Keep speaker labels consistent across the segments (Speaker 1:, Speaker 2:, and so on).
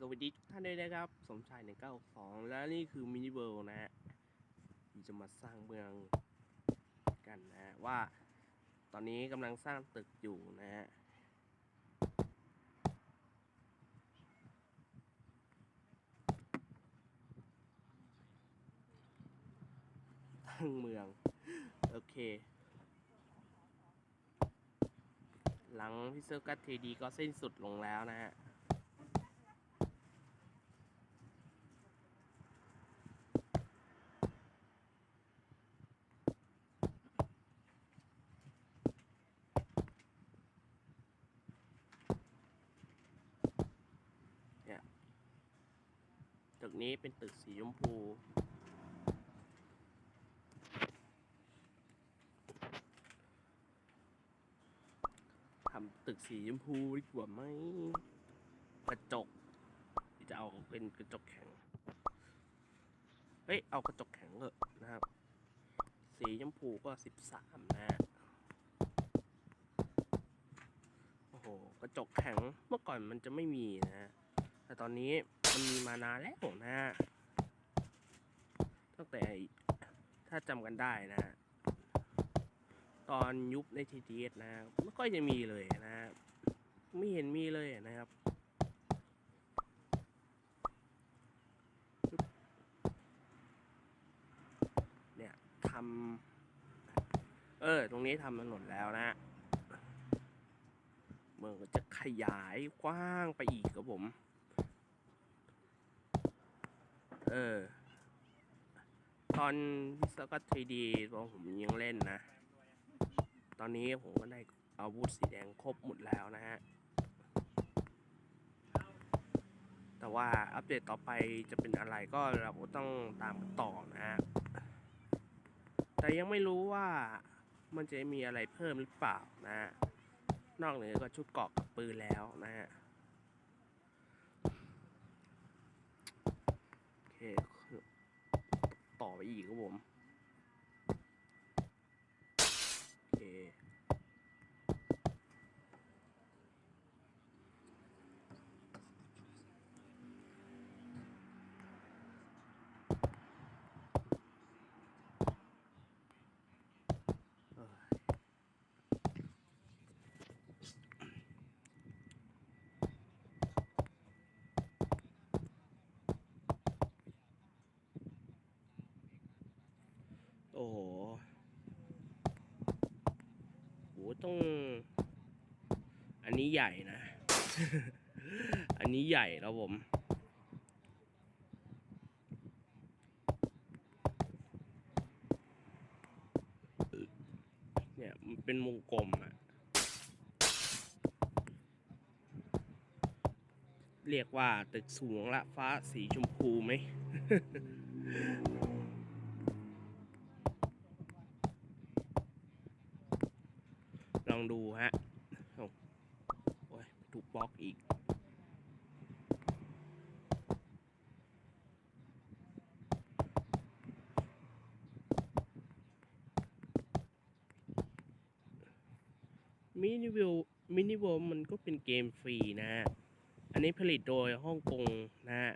Speaker 1: สวัสดีทุกท่านด้วยนะครับ สมชาย1962และนี่คือมินิเวิลนะฮะจะมาสร้างเมืองกันนะ ว่า ตอนนี้กำลังสร้างตึกอยู่นะฮะตั้งเมือง โอเค หลังพิเซอร์กัสเทดีก็สิ้นสุดลงแล้วนะฮะ นี้เป็นตึกสีชมพู ทำตึกสีชมพูดีกว่าไหม กระจก จะเอาเป็นกระจกแข็ง เฮ้ย เอากระจกแข็งเถอะนะครับ สีชมพูก็สิบสามนะ โอ้โห กระจกแข็ง เมื่อก่อนมันจะไม่มีนะ แต่ตอนนี้ มันมีมานานแล้วนะฮะตั้งแต่ถ้าจำกันได้นะฮะตอนยุบใน TTS นะครับไม่ค่อยจะมีเลยนะครับไม่เห็นมีเลยนะครับเนี่ยทำเออ ตรงนี้ทำถนนแล้วนะ เมืองก็จะขยายกว้างไปอีกครับผม เออ ตอนพิซก็ทีดีตอนผมยังเล่นนะ ตอนนี้ผมก็ได้อาวุธสีแดงครบหมดแล้วนะฮะ แต่ว่าอัปเดตต่อไปจะเป็นอะไรก็เราก็ต้องตามต่อนะฮะ แต่ยังไม่รู้ว่ามันจะมีอะไรเพิ่มหรือเปล่านะฮะนอกเหนือก็ชุดเกราะกับปืนแล้วนะฮะ โอเค ต่อไปอีกครับผม โอเค เอ้ยโอ้โห โห ต้อง อันนี้ใหญ่นะ อันนี้ใหญ่แล้วผม เนี่ยมันเป็นวงกลมอะเรียกว่าตึกสูงละฟ้าสีชมพูไหม ล องดูฮะ โอ้ยถูกบล็อกอีก มินิวิวมินิวอมันก็เป็นเกมฟรีนะฮะอันนี้ผลิตโดยฮ่องกงนะ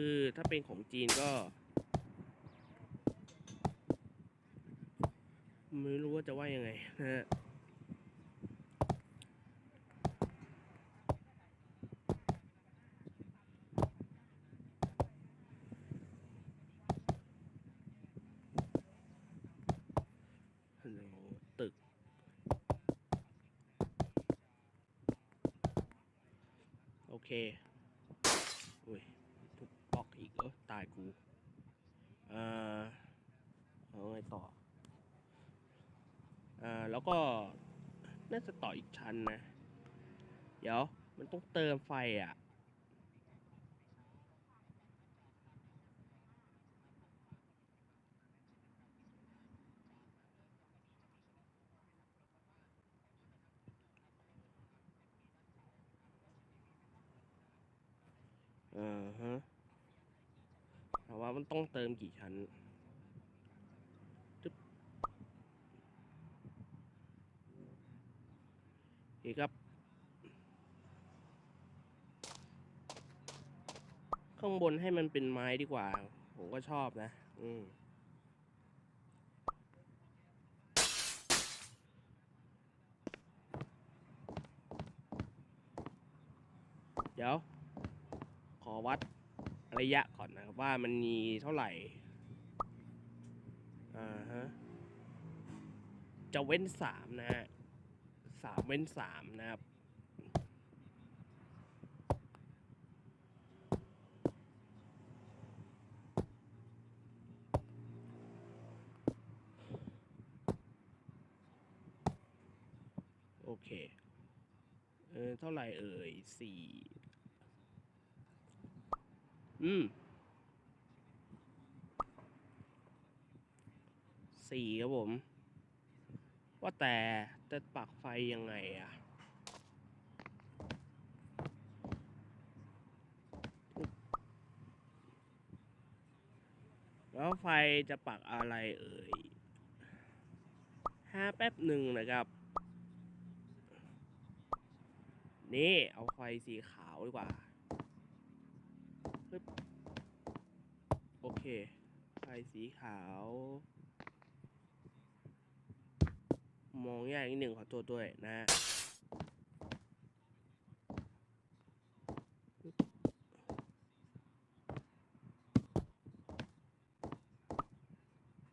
Speaker 1: คือถ้าเป็นของจีนก็ ไม่รู้ว่าจะว่ายังไงนะฮะฮัลโหลตึกโอเค อุ้ยทุกบล็อกอีกเออ ตายกูเอ่อเอาไงต่ออ่าแล้วก็น่าจะต่ออีกชั้นนะ เดี๋ยวมันต้องเติมไฟอะ ว่ามันต้องเติมกี่ชั้นโอเคครับ ข้างบนให้มันเป็นไม้ดีกว่า ผมก็ชอบนะ อืมเดี๋ยว ขอวัด ระยะก่อนนะครับว่ามันมีเท่าไหร่ อ่าฮะ จะเว้นสามนะฮะสามเว้นสามนะครับโอเค เออ เท่าไหร่เอ่ยสี่ อืมสี่ครับผม ว่าแต่จะปักไฟยังไงอะแล้วไฟจะปักอะไรเอ่ยห้าแป๊บหนึ่งนะครับ นี่ เอาไฟสีขาวดีกว่า ปึ๊บโอเค ไฟสีขาว มองยากนิดหนึ่งขอโทษด้วยนะ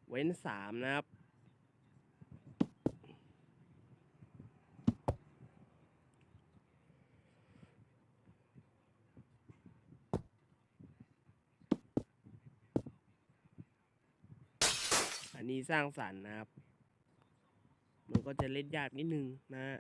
Speaker 1: เว้นสามนะครับ สร้างสรรค์นะครับ มันก็จะเล่นยากนิดนึงนะฮะ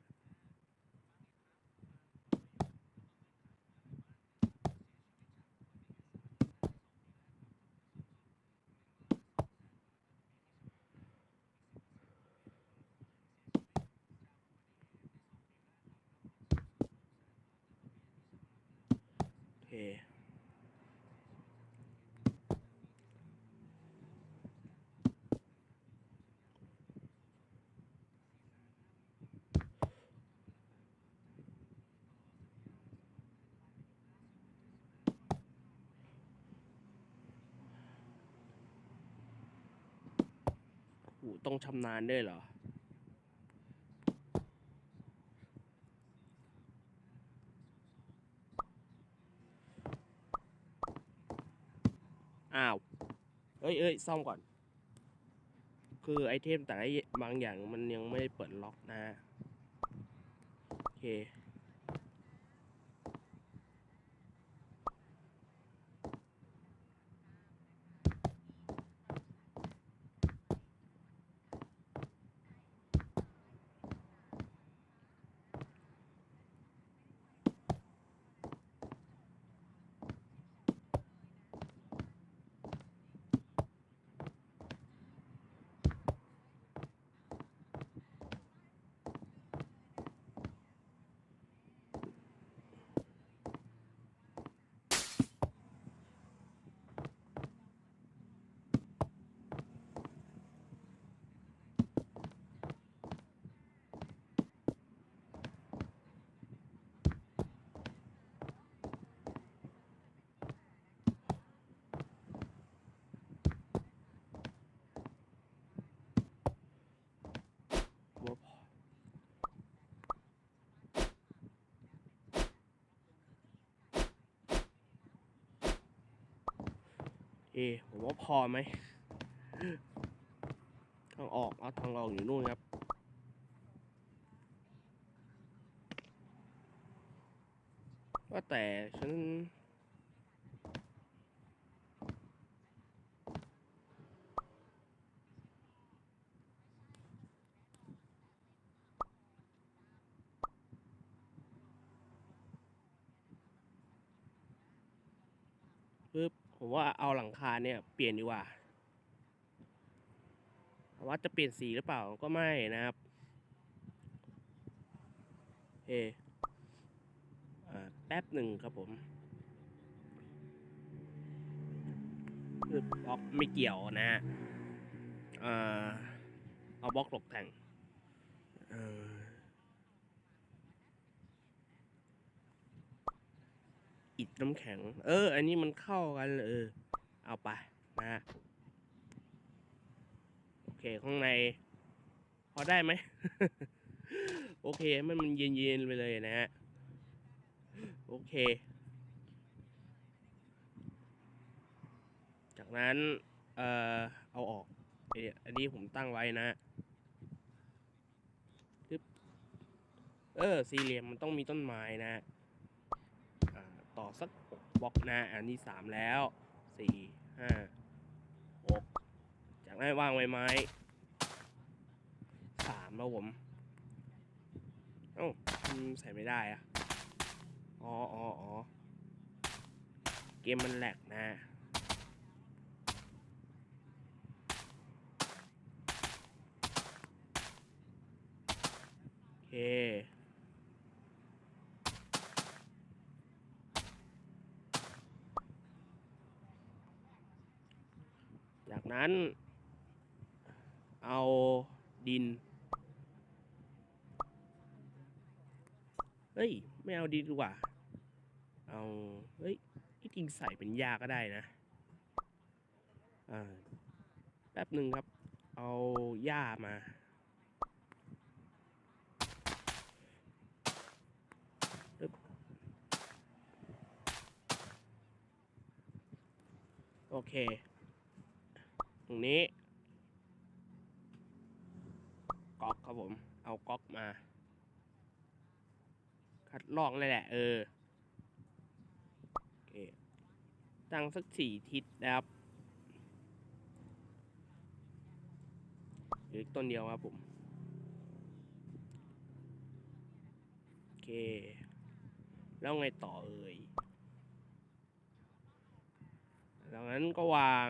Speaker 1: ต้องชำนาญด้วยเหรอ อ้าว เอ้ยเอ้ยซ่อมก่อน คือไอเทมแต่ละบางอย่างมันยังไม่ได้เปิดล็อกนะ โอเค หัวพอ เอผมว่าพอไหมทางออกเอาทางออกอยู่นู่นครับว่าแต่ฉัน เปลี่ยนดีกว่าว่าจะเปลี่ยนสีหรือเปล่าก็ไม่นะครับเอแป๊บหนึ่งครับผมอืมบล็อกไม่เกี่ยวนะเออเอาบล็อกหลบแต่งอิดน้ำแข็ง เออ อันนี้มันเข้ากัน เออ เอาไป นะโอเคข้างใน พอได้ไหม โอเคมันมันเย็นๆไปเลยนะฮะ โอเค จากนั้นเอ่อเอาออกอยอันนี้ผมตั้งไว้นะปึ๊บเออ สี่เหลี่ยมมันต้องมีต้นไม้นะต่อสักหกบล็อกนะ อันนี้สามแล้วสี่ห้า จากนั้วางไว้ไม้สามแล้วผม เอ้าใส่ไม่ได้อะอ๋ออ๋ออ๋อเกมมันแหลกนะโอเคจากนั้น เอาดิน เฮ้ย ไม่เอาดินดีกว่า เอา เฮ้ยที่จริงใส่เป็นยาก็ได้นะ อ่า แป๊บหนึ่งครับ เอาหญ้ามา โอเค ตรงนี้ ก๊อก ครับผม เอาก๊อกมา คัดลอกเลยแหละ เออโอเคตั้งสักสี่ทิศนะครับเหลืออีกต้นเดียวครับผมโอเค แล้วไงต่อเอ่ยดังนั้นก็วาง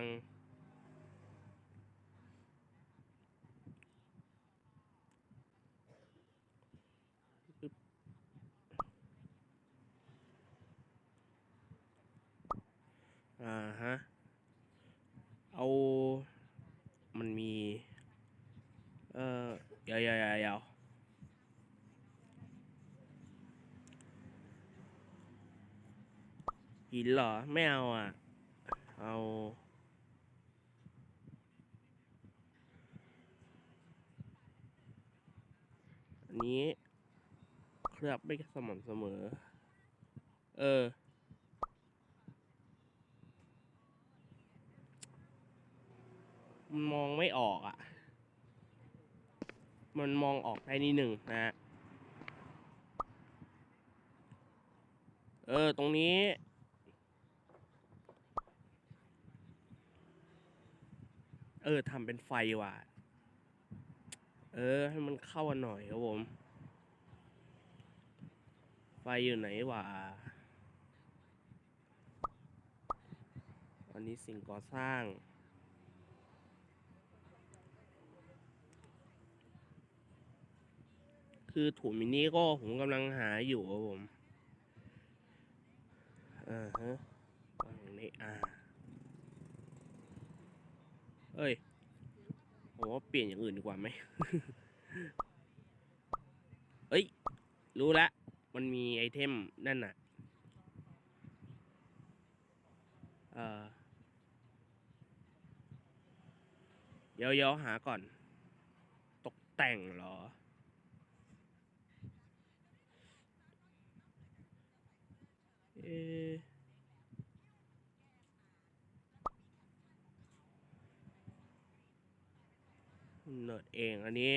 Speaker 1: อ่า ฮะ เอา มันมี เอ่อเดี๋ยวเดี๋ยวยวเดี๋ยวหินเหรอ ไม่เอาอะ เอาอันนี้เคลือบไม่สม่ำเสมอ เออ มันมองไม่ออกอะ มัน มองออกได้นิดหนึ่งนะฮะเออ ตรงนี้ เออทำเป็นไฟว่ะ เออ ให้มันเข้ากันหน่อยครับผม ไฟอยู่ไหนวะอันนี้สิ่งก่อสร้าง คือถุงมินิก็ผมกำลังหาอยู่ครับผมอ่าฮะวางนี้อ่าเอ้ยผมว่าเปลี่ยนอย่างอื่นดีกว่าไหมเอ้ย รู้ละ มันมีไอเทมนั่นน่ะ เออเดี๋ยวเดี๋ยวหาก่อน ตกแต่งเหรอ เอเนิร์ดเอง อันนี้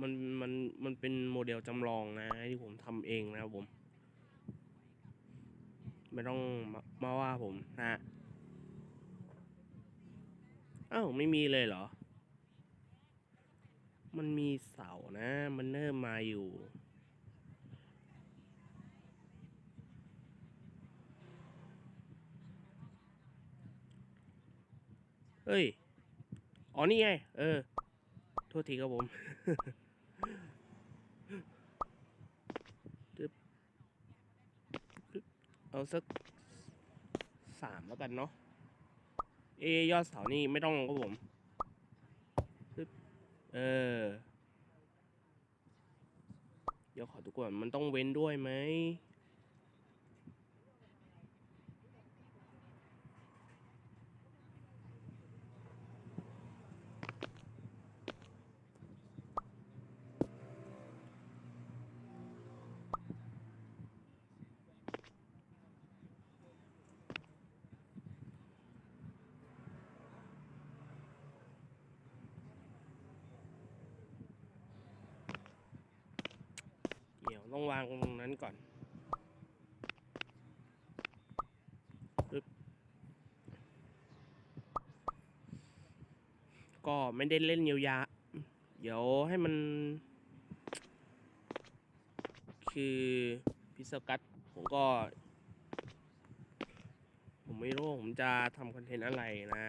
Speaker 1: มันมันมันเป็นโมเดลจำลองนะที่ผมทำเองนะครับผม ไม่ต้องมามาว่าผมนะอ้าวไม่มีเลยเหรอ มันมีเสานะ มันเริ่มมาอยู่ เฮ้ย อ๋อนี่ไง เออ โทษทีครับผมเอาสักสามแล้วกันเนาะ เอยอดเสานี่ไม่ต้องครับผม เออ เดี๋ยวขอดูก่อนมันต้องเว้นด้วยไหม ต้องวางตรงนั้นก่อนก็ไม่ได้เล่นเยียวยา เดี๋ยวให้มัน คือพิซซกัตผมก็ ผมไม่รู้ผมจะทำคอนเทนต์อะไรนะ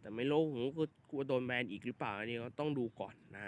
Speaker 1: แต่ไม่รู้ผมก็กลัวโดนแบนอีกหรือเปล่าอันนี้ก็ต้องดูก่อนนะ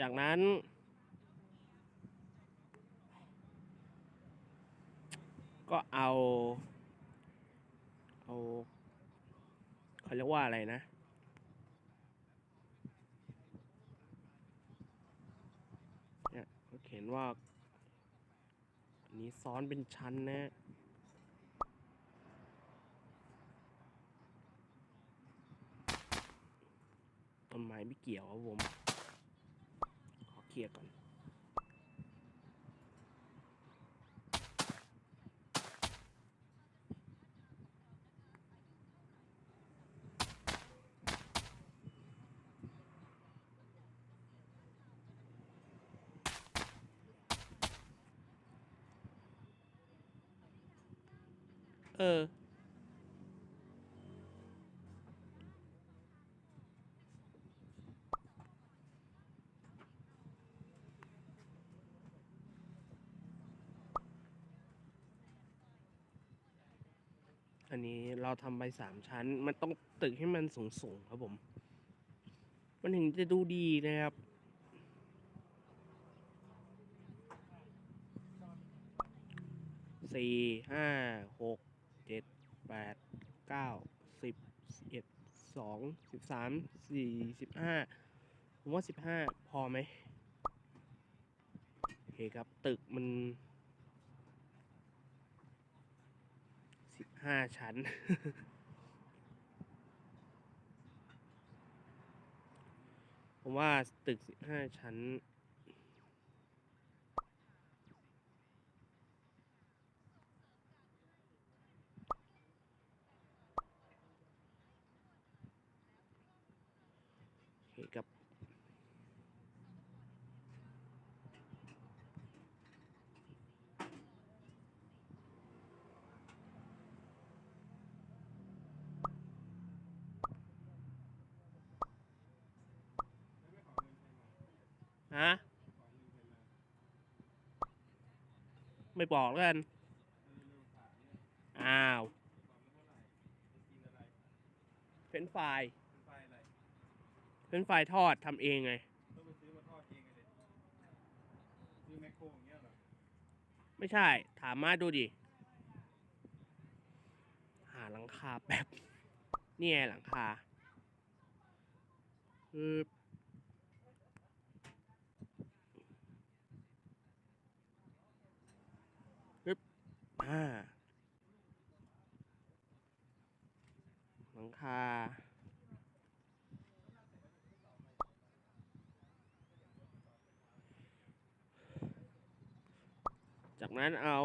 Speaker 1: จากนั้นก็เอา เอาเขาเรียกว่าอะไรนะ เนี่ยเขาเขียนว่า อันนี้ซ้อนเป็นชั้นนะต้นไม้ไม่เกี่ยวครับผม เคลียร์ก่อนเออ อันนี้เราทำไปสามชั้น มันต้องตึกให้มันสูงสูงๆครับผม มันถึงจะดูดีนะครับสี่ห้าหกเจ็ดแปดเก้าสิบสิบเอ็ดสองสิบสามสี่สิบห้าผมว่าสิบห้าพอไหมโอเคครับ ตึกมัน สิบ ห้าชั้น ผมว่าตึกห้าชั้น โอเคครับ ฮะ ไม่บอกแล้วกัน อ้าวเฟรน
Speaker 2: ไฟ
Speaker 1: เฟรนช์ฟทอดทำเองไง
Speaker 2: ไม่
Speaker 1: ใช่ ถามมาดูดิ หาหลังคาแป๊บนี่ไงหลังคาคือ อ่าหลังคาจากนั้นเอา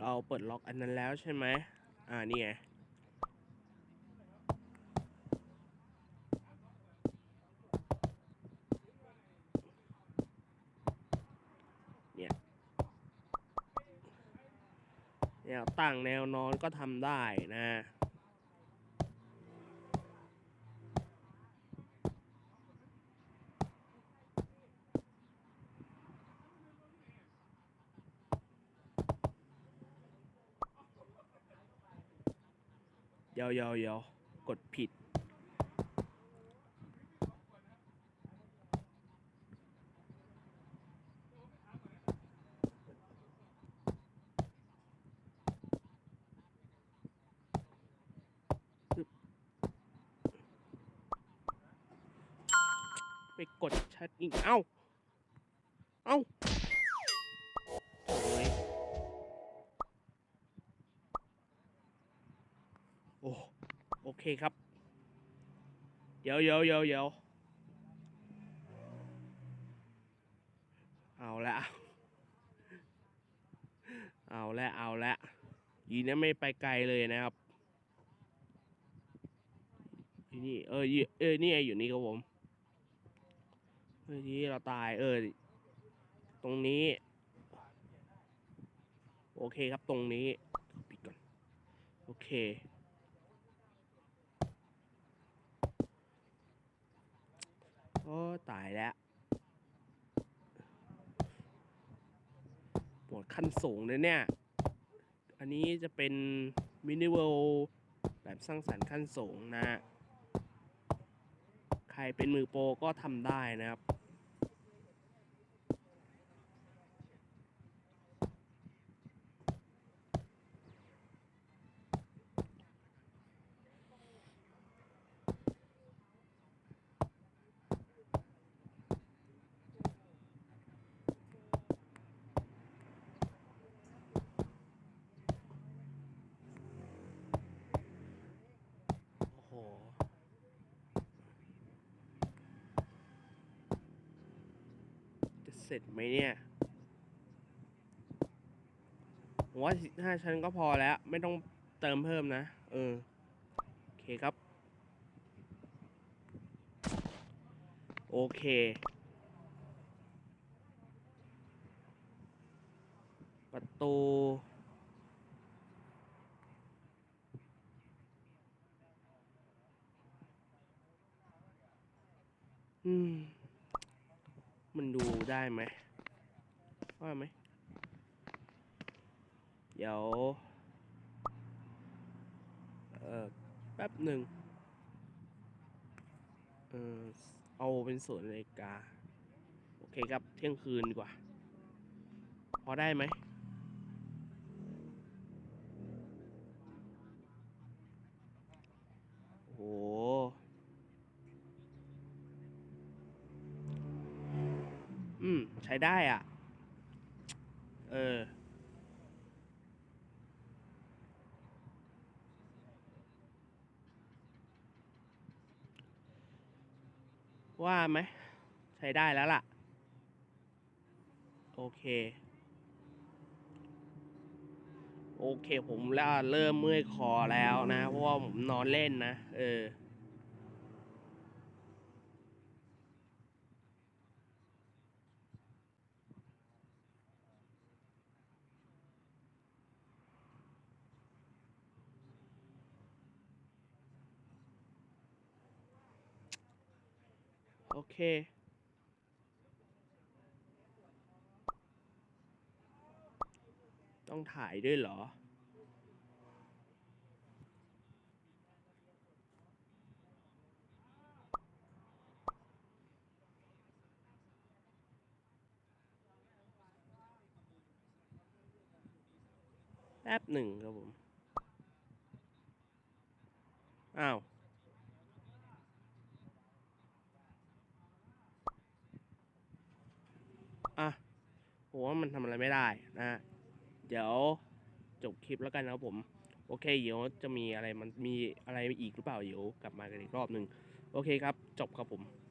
Speaker 1: เราเปิดล็อกอันนั้นแล้วใช่ไหม อ่า นี่ไง ตั้งแนวนอนก็ทำได้นะเดี๋ยวเดี๋ยวเดี๋ยวกดผิด กดชัดอีก เอ้า เอ้าโอ้ยโอ้โอเคครับ เดี๋ยวเดี๋ยวเดี๋ยวเดี๋ยวเอาละ เอาละ เอาละยีนะไม่ไปไกลเลยนะครับอยู่นี่ เออ เออ นี่ไงอยู่นี่ครับผม เฮ้ยที่เราตายเออตรงนี้ โอเคครับตรงนี้ปิดก่อน โอเค โอ้ตายแล้วปวดขั้นสูงเลยเนี่ย อันนี้จะเป็นมินิเวลแบบสร้างสรรค์ขั้นสูงนะ ใครเป็นมือโปรก็ทำได้นะครับ ร็จไหมเนี่ยผมว่าห้าชั้นก็พอแล้ว ไม่ต้องเติมเพิ่มนะ เออ โอเคครับ โอเคประตูอืม มันดูได้ไหมว่าไหม เดี๋ยว เออแป๊บหนึ่งเออเอาเป็นส่วนนาฬิกา โอเคครับ เที่ยงคืนดีกว่า พอได้ไหมโอ้ ใช้ได้อะ เออ ว่าไหม ใช้ได้แล้วล่ะ โอเค โอเคผมแล้วเริ่มเมื่อยคอแล้วนะ เพราะว่าผมนอนเล่นนะ เออ โอเค ต้องถ่ายด้วยเหรอ แป๊บหนึ่งครับผม อ้าว อะผมว่ามันทำอะไรไม่ได้นะฮะ เดี๋ยวจบ คลิปแล้วกันนะครับผม โอเคเดี๋ยวจะมีอะไรมันมีอะไรอีกหรือเปล่าเดี๋ยวกลับมากันอีกรอบหนึ่งโอเคครับ จบครับผม